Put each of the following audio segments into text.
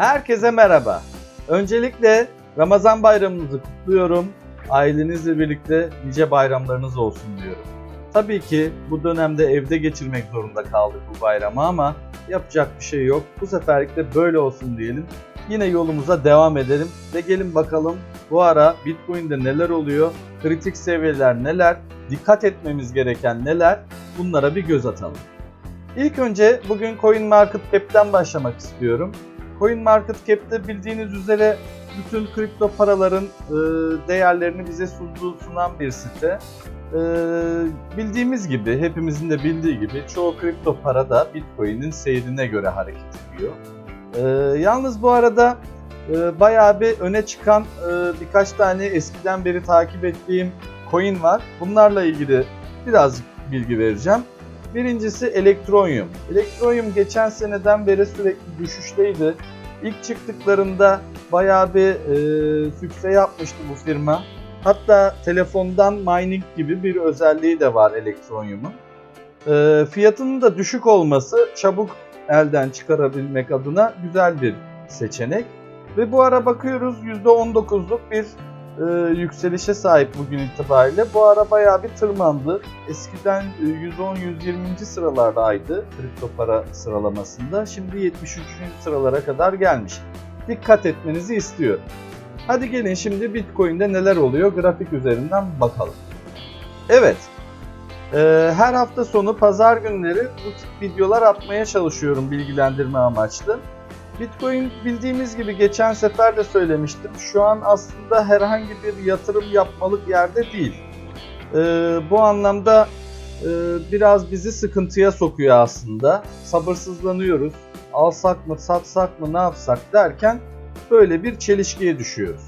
Herkese merhaba. Öncelikle Ramazan bayramınızı kutluyorum. Ailenizle birlikte nice bayramlarınız olsun diyorum. Tabii ki bu dönemde evde geçirmek zorunda kaldık bu bayramı ama yapacak bir şey yok. Bu seferlik de böyle olsun diyelim. Yine yolumuza devam edelim ve gelin bakalım bu ara Bitcoin'de neler oluyor, kritik seviyeler neler, dikkat etmemiz gereken neler bunlara bir göz atalım. İlk önce bugün CoinMarketCap'ten başlamak istiyorum. CoinMarketCap'te bildiğiniz üzere bütün kripto paraların e, değerlerini bize sunan bir site. E, bildiğimiz gibi, hepimizin de bildiği gibi çoğu kripto para da Bitcoin'in seyrine göre hareket ediyor. E, yalnız bu arada e, bayağı bir öne çıkan e, birkaç tane eskiden beri takip ettiğim coin var. Bunlarla ilgili birazcık bilgi vereceğim. Birincisi Electroneum. Electroneum geçen seneden beri sürekli düşüşteydi. İlk çıktıklarında bayağı bir e, sükse yapmıştı bu firma. Hatta telefondan mining gibi bir özelliği de var Electroneum'un. E, fiyatının da düşük olması çabuk elden çıkarabilmek adına güzel bir seçenek. Ve bu ara bakıyoruz %19'luk bir e, yükselişe sahip bugün itibariyle. Bu ara bayağı bir tırmandı. Eskiden e, 110-120. sıralardaydı kripto para sıralamasında. Şimdi 73. sıralara kadar gelmiş. Dikkat etmenizi istiyorum. Hadi gelin şimdi Bitcoin'de neler oluyor grafik üzerinden bakalım. Evet. e, her hafta sonu pazar günleri bu tip videolar atmaya çalışıyorum bilgilendirme amaçlı. Bitcoin bildiğimiz gibi geçen sefer de söylemiştim. Şu an aslında herhangi bir yatırım yapmalık yerde değil. Ee, bu anlamda e, biraz bizi sıkıntıya sokuyor aslında. Sabırsızlanıyoruz. Alsak mı, satsak mı, ne yapsak derken böyle bir çelişkiye düşüyoruz.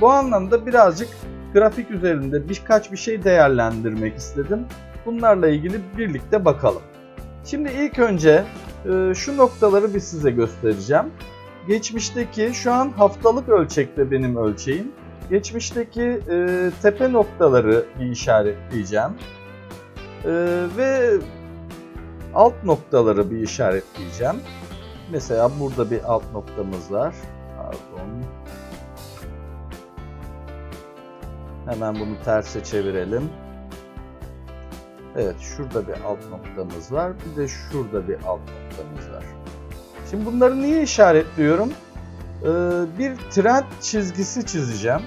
Bu anlamda birazcık grafik üzerinde birkaç bir şey değerlendirmek istedim. Bunlarla ilgili birlikte bakalım. Şimdi ilk önce şu noktaları bir size göstereceğim. Geçmişteki şu an haftalık ölçekte benim ölçeğim. Geçmişteki e, tepe noktaları bir işaretleyeceğim. E, ve alt noktaları bir işaretleyeceğim. Mesela burada bir alt noktamız var. Pardon. Hemen bunu terse çevirelim. Evet şurada bir alt noktamız var. Bir de şurada bir alt noktamız var. Şimdi bunları niye işaretliyorum? Ee, bir trend çizgisi çizeceğim.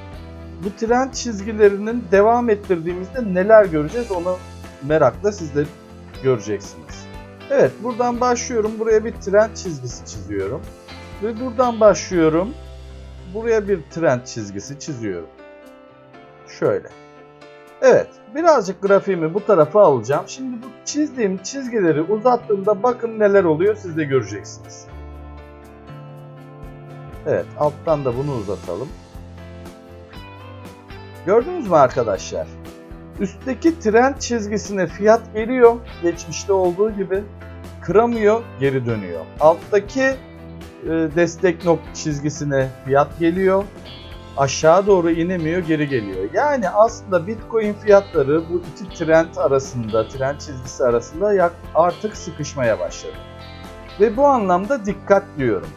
Bu trend çizgilerinin devam ettirdiğimizde neler göreceğiz onu merakla siz de göreceksiniz. Evet buradan başlıyorum. Buraya bir trend çizgisi çiziyorum. Ve buradan başlıyorum. Buraya bir trend çizgisi çiziyorum. Şöyle. Evet, birazcık grafiğimi bu tarafa alacağım. Şimdi bu çizdiğim çizgileri uzattığımda bakın neler oluyor siz de göreceksiniz. Evet, alttan da bunu uzatalım. Gördünüz mü arkadaşlar? Üstteki trend çizgisine fiyat geliyor, geçmişte olduğu gibi. Kıramıyor, geri dönüyor. Alttaki e, destek nok çizgisine fiyat geliyor, aşağı doğru inemiyor, geri geliyor. Yani aslında Bitcoin fiyatları bu iki trend arasında, trend çizgisi arasında artık sıkışmaya başladı. Ve bu anlamda dikkat diyorum.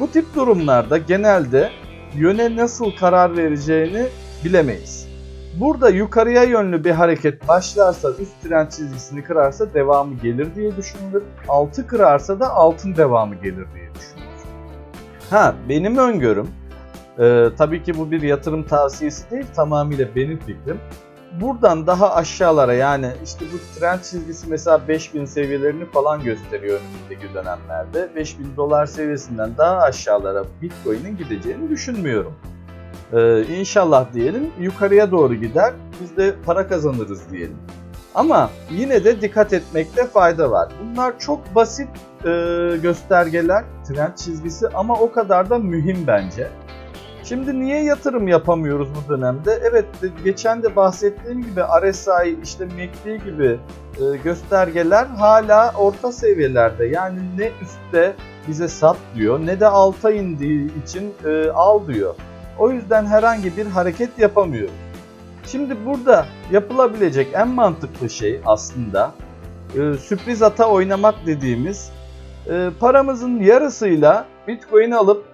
Bu tip durumlarda genelde yöne nasıl karar vereceğini bilemeyiz. Burada yukarıya yönlü bir hareket başlarsa üst trend çizgisini kırarsa devamı gelir diye düşünülür. Altı kırarsa da altın devamı gelir diye düşünülür. Ha benim öngörüm ee, tabii ki bu bir yatırım tavsiyesi değil, tamamıyla benim fikrim. Buradan daha aşağılara yani işte bu trend çizgisi mesela 5000 seviyelerini falan gösteriyor önümüzdeki dönemlerde. 5000 dolar seviyesinden daha aşağılara Bitcoin'in gideceğini düşünmüyorum. Ee, inşallah diyelim yukarıya doğru gider, biz de para kazanırız diyelim. Ama yine de dikkat etmekte fayda var. Bunlar çok basit e, göstergeler, trend çizgisi ama o kadar da mühim bence. Şimdi niye yatırım yapamıyoruz bu dönemde? Evet geçen de bahsettiğim gibi RSI, işte MACD gibi e, göstergeler hala orta seviyelerde. Yani ne üstte bize sat diyor ne de alta indiği için e, al diyor. O yüzden herhangi bir hareket yapamıyoruz. Şimdi burada yapılabilecek en mantıklı şey aslında e, sürpriz ata oynamak dediğimiz e, paramızın yarısıyla Bitcoin alıp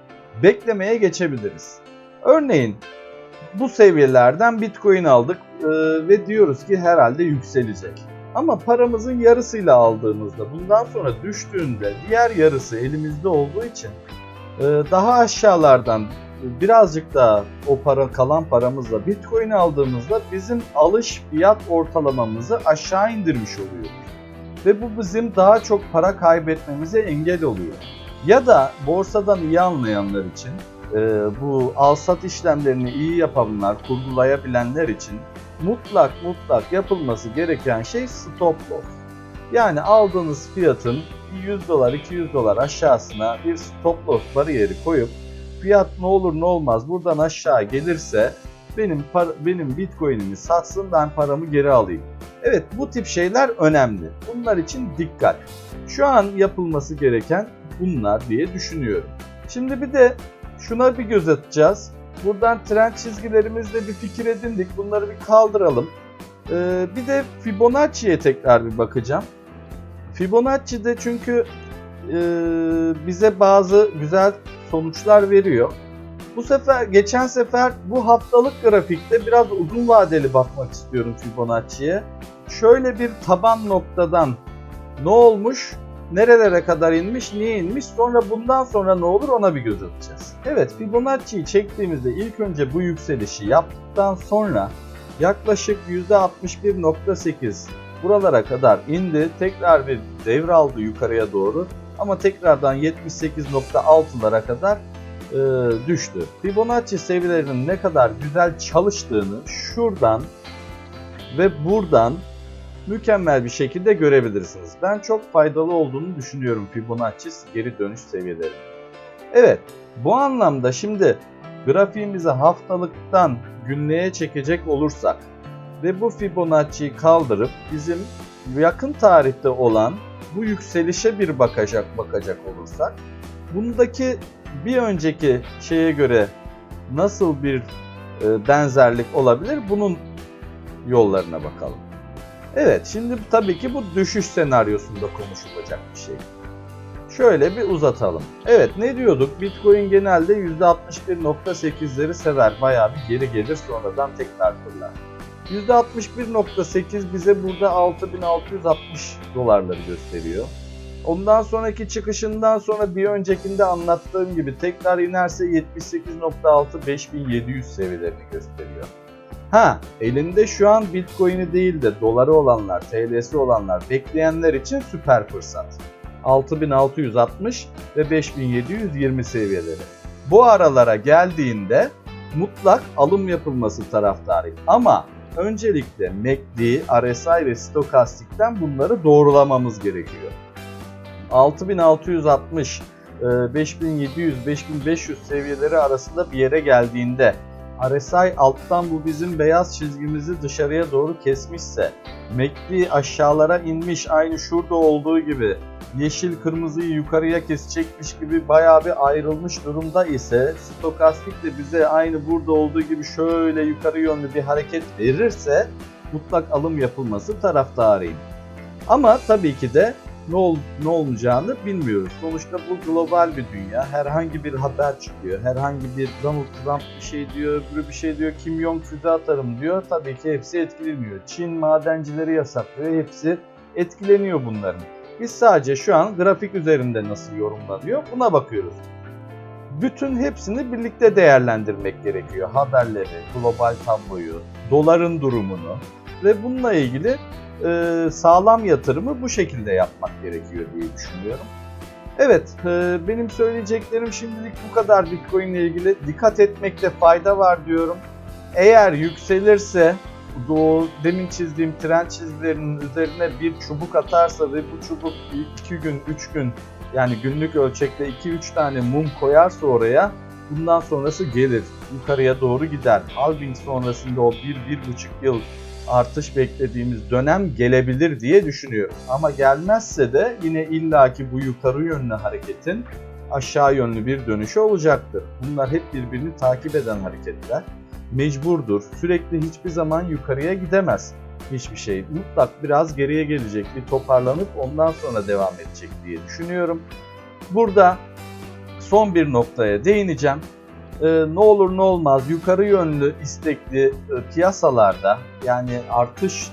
beklemeye geçebiliriz. Örneğin bu seviyelerden Bitcoin aldık ve diyoruz ki herhalde yükselecek. Ama paramızın yarısıyla aldığımızda bundan sonra düştüğünde diğer yarısı elimizde olduğu için daha aşağılardan birazcık daha o para kalan paramızla Bitcoin aldığımızda bizim alış fiyat ortalamamızı aşağı indirmiş oluyor. Ve bu bizim daha çok para kaybetmemize engel oluyor. Ya da borsadan iyi anlayanlar için bu al-sat işlemlerini iyi yapanlar, kurgulayabilenler için mutlak mutlak yapılması gereken şey stop loss. Yani aldığınız fiyatın 100 dolar 200 dolar aşağısına bir stop loss bariyeri koyup fiyat ne olur ne olmaz buradan aşağı gelirse benim benim bitcoin'imi satsın ben paramı geri alayım. Evet bu tip şeyler önemli. Bunlar için dikkat. Şu an yapılması gereken bunlar diye düşünüyorum. Şimdi bir de şuna bir göz atacağız. Buradan trend çizgilerimizle bir fikir edindik. Bunları bir kaldıralım. Ee, bir de Fibonacci'ye tekrar bir bakacağım. Fibonacci'de çünkü e, bize bazı güzel sonuçlar veriyor. Bu sefer geçen sefer bu haftalık grafikte biraz uzun vadeli bakmak istiyorum Fibonacci'ye. Şöyle bir taban noktadan ne olmuş, nerelere kadar inmiş, niye inmiş, sonra bundan sonra ne olur ona bir göz atacağız. Evet Fibonacci'yi çektiğimizde ilk önce bu yükselişi yaptıktan sonra yaklaşık %61.8 buralara kadar indi. Tekrar bir devraldı yukarıya doğru ama tekrardan 78.6'lara kadar e, düştü. Fibonacci seviyelerinin ne kadar güzel çalıştığını şuradan ve buradan mükemmel bir şekilde görebilirsiniz. Ben çok faydalı olduğunu düşünüyorum Fibonacci geri dönüş seviyeleri. Evet, bu anlamda şimdi grafiğimizi haftalıktan günlüğe çekecek olursak ve bu Fibonacci'yi kaldırıp bizim yakın tarihte olan bu yükselişe bir bakacak bakacak olursak bundaki bir önceki şeye göre nasıl bir e, benzerlik olabilir bunun yollarına bakalım. Evet şimdi tabii ki bu düşüş senaryosunda konuşulacak bir şey. Şöyle bir uzatalım. Evet ne diyorduk? Bitcoin genelde %61.8'leri sever. Bayağı bir geri gelir sonradan tekrar fırlar. %61.8 bize burada 6660 dolarları gösteriyor. Ondan sonraki çıkışından sonra bir öncekinde anlattığım gibi tekrar inerse 78.6 5700 seviyelerini gösteriyor. Ha, elinde şu an Bitcoin'i değil de doları olanlar, TL'si olanlar, bekleyenler için süper fırsat. 6660 ve 5720 seviyeleri. Bu aralara geldiğinde mutlak alım yapılması taraftarıyım. Ama öncelikle MACD, RSI ve stokastikten bunları doğrulamamız gerekiyor. 6660, 5700, 5500 seviyeleri arasında bir yere geldiğinde RSI alttan bu bizim beyaz çizgimizi dışarıya doğru kesmişse, MACD aşağılara inmiş aynı şurada olduğu gibi yeşil kırmızıyı yukarıya kesecekmiş gibi bayağı bir ayrılmış durumda ise stokastik de bize aynı burada olduğu gibi şöyle yukarı yönlü bir hareket verirse mutlak alım yapılması taraftarıyım. Ama tabii ki de ne, ol, ne olacağını bilmiyoruz. Sonuçta bu global bir dünya. Herhangi bir haber çıkıyor. Herhangi bir Donald Trump bir şey diyor, öbürü bir şey diyor, Kim Jong füze atarım diyor. Tabii ki hepsi etkileniyor. Çin madencileri yasaklıyor. Hepsi etkileniyor bunların. Biz sadece şu an grafik üzerinde nasıl yorumlanıyor buna bakıyoruz. Bütün hepsini birlikte değerlendirmek gerekiyor. Haberleri, global tabloyu, doların durumunu ve bununla ilgili e, sağlam yatırımı bu şekilde yapmak gerekiyor diye düşünüyorum. Evet, e, benim söyleyeceklerim şimdilik bu kadar Bitcoin ile ilgili. Dikkat etmekte fayda var diyorum. Eğer yükselirse o demin çizdiğim trend çizgilerinin üzerine bir çubuk atarsa ve bu çubuk 2 gün 3 gün yani günlük ölçekte 2-3 tane mum koyarsa oraya bundan sonrası gelir. Yukarıya doğru gider. Halving sonrasında o 1-1,5 yıl artış beklediğimiz dönem gelebilir diye düşünüyorum. Ama gelmezse de yine illaki bu yukarı yönlü hareketin aşağı yönlü bir dönüşü olacaktır. Bunlar hep birbirini takip eden hareketler mecburdur. Sürekli hiçbir zaman yukarıya gidemez hiçbir şey. Mutlak biraz geriye gelecek, bir toparlanıp ondan sonra devam edecek diye düşünüyorum. Burada son bir noktaya değineceğim. Ee, ne olur ne olmaz yukarı yönlü istekli e, piyasalarda yani artışı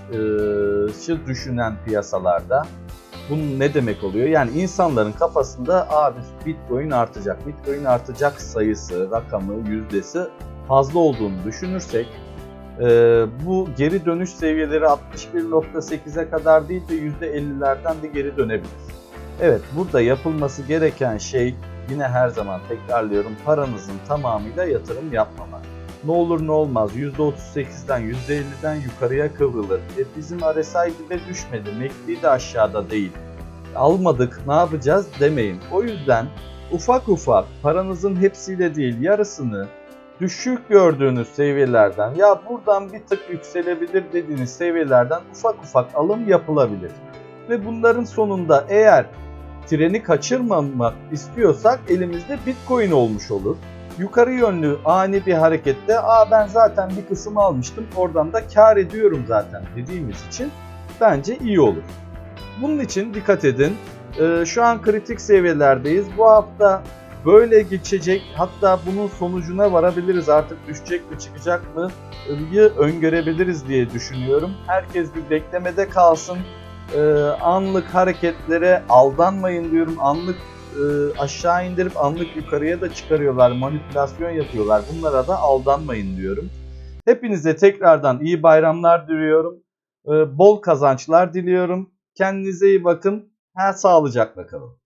düşünen piyasalarda bunun ne demek oluyor? Yani insanların kafasında abi Bitcoin artacak, Bitcoin artacak sayısı, rakamı, yüzdesi fazla olduğunu düşünürsek e, bu geri dönüş seviyeleri 61.8'e kadar değil de %50'lerden de geri dönebilir. Evet burada yapılması gereken şey yine her zaman tekrarlıyorum paranızın tamamıyla yatırım yapmamak. Ne olur ne olmaz %38'den %50'den yukarıya kıvrılır. E bizim RSI dibe düşmedi. MACD de aşağıda değil. Almadık ne yapacağız demeyin. O yüzden ufak ufak paranızın hepsiyle değil yarısını düşük gördüğünüz seviyelerden ya buradan bir tık yükselebilir dediğiniz seviyelerden ufak ufak alım yapılabilir. Ve bunların sonunda eğer treni kaçırmamak istiyorsak elimizde Bitcoin olmuş olur. Yukarı yönlü ani bir harekette aa ben zaten bir kısım almıştım oradan da kar ediyorum zaten dediğimiz için bence iyi olur. Bunun için dikkat edin. Ee, şu an kritik seviyelerdeyiz. Bu hafta böyle geçecek hatta bunun sonucuna varabiliriz artık düşecek mi çıkacak mı öngörebiliriz diye düşünüyorum. Herkes bir beklemede kalsın. Ee, anlık hareketlere aldanmayın diyorum. Anlık e, aşağı indirip anlık yukarıya da çıkarıyorlar. Manipülasyon yapıyorlar. Bunlara da aldanmayın diyorum. Hepinize tekrardan iyi bayramlar diliyorum. Ee, bol kazançlar diliyorum. Kendinize iyi bakın. Her sağlıcakla kalın.